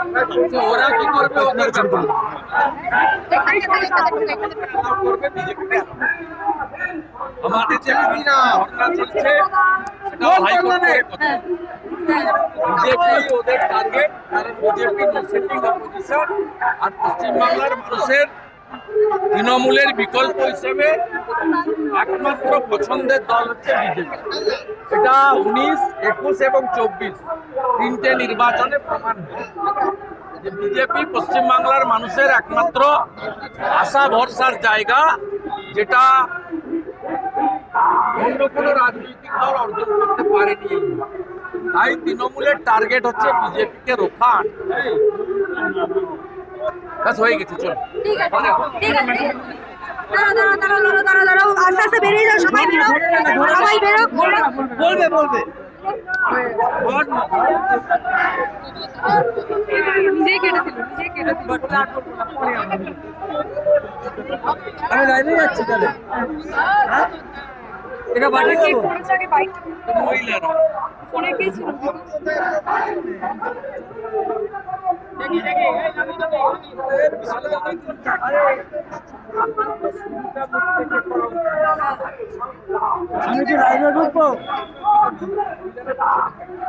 কামান তৈরি করছে তো ওরা কি করবে ওদের ব্যাপার আমাদের যে ধর্ণা চলছে সেটা হাইকোর্টের কথা বিজেপি ওদের টার্গেট কারণ বিজেপি সেটিং অপোজিশন আর পশ্চিমবাংলার মানুষের তৃণমূলের বিকল্প হিসেবে একমাত্র পছন্দের দল হচ্ছে বিজেপি। এটা উনিশ, একুশ এবং চব্বিশ তিনটে নির্বাচনে প্রমাণ যে বিজেপি পশ্চিমবাংলার মানুষের একমাত্র আশা ভরসার জায়গা, যেটা অন্য কোনো রাজনৈতিক দল অর্জন করতে পারেনি তাই তৃণমূলের টার্গেট হচ্ছে বিজেপিকে রোখান ব্যাস হয়ে গেছে চল। ঠিক আছে ঠিক আছে। দাঁড়াও দাঁড়াও দাঁড়াও দাঁড়াও দাঁড়াও দাঁড়াও। আস্তে আস্তে বেরিয়ে যাও সবাই বেরো সবাই বেরো। বলবে বলবে। আমি লাইনে যাচ্ছি তাহলে। এটা বাড়ি কে করেছে আগে বাইক মহিলারা। ফোনে কে ছিল? আমি কি লাইনে ঢুকবো